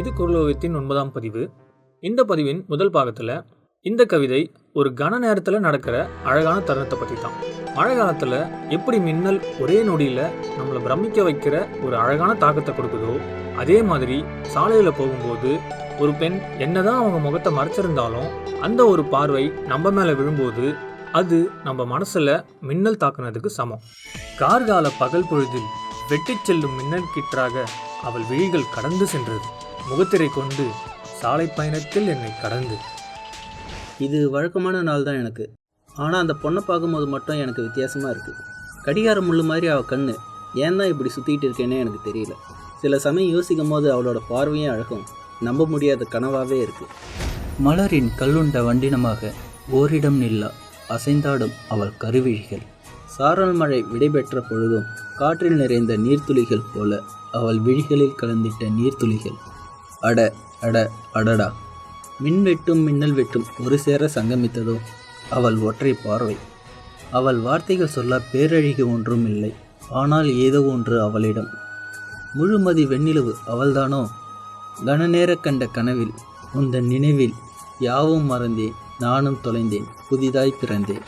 இது குரலோகத்தின் ஒன்பதாம் பதிவு. இந்த பதிவின் முதல் பாகத்தில் இந்த கவிதை ஒரு கன நேரத்தில் நடக்கிற அழகான தருணத்தை பற்றி தான் மழை காலத்தில் எப்படி மின்னல் ஒரே நொடியில் நம்மளை பிரமிக்க வைக்கிற ஒரு அழகான தாக்கத்தை கொடுக்குதோ அதே மாதிரி சாலையில் போகும்போது ஒரு பெண் என்னதான் அவங்க முகத்தை மறைச்சிருந்தாலும் அந்த ஒரு பார்வை நம்ம மேலே விழும்போது அது நம்ம மனசில் மின்னல் தாக்குனதுக்கு சமம். கார்கால பகல் பொழுதில் வெட்டிச் செல்லும் மின்னல் கிற்றாக அவள் விழிகள் கடந்து சென்றது. முகத்திரை கொண்டு சாலை பயணத்தில் என்னை கடந்து. இது வழக்கமான நாள் தான் எனக்கு. ஆனால் அந்த பொண்ணை பார்க்கும்போது மட்டும் எனக்கு வித்தியாசமாக இருக்குது கடிகார முள்ளு மாதிரி அவள் கண்ணு. ஏன் தான் இப்படி சுற்றிக்கிட்டு இருக்கேனே எனக்கு தெரியல. சில சமயம் யோசிக்கும் போது அவளோட பார்வையும் அழகும். நம்ப முடியாத கனவாகவே இருக்குது மலரின் கல்லுண்ட வண்டினமாக ஓரிடம் நில்லா அசைந்தாடும் அவள் கருவிழிகள். சாரல் மழை விடைபெற்ற பொழுதும் காற்றில் நிறைந்த நீர்த்துளிகள் போல அவள் விழிகளில் கலந்திட்ட நீர்த்துளிகள். அட அட அடடா. மின் வெட்டும் மின்னல் வெட்டும் ஒரு சேர சங்கமித்ததோ? அவள் ஒற்றை பார்வை. அவள் வார்த்தைகள் சொல்ல பேரழிகு ஒன்றும் இல்லை. ஆனால் ஏதோ ஒன்று அவளிடம். முழுமதி வெண்ணிலவு அவள்தானோ? கனநேர கண்ட கனவில் உந்தன் நினைவில் யாவும் மறந்தேன். நானும் தொலைந்தேன். புதிதாய் பிறந்தேன்.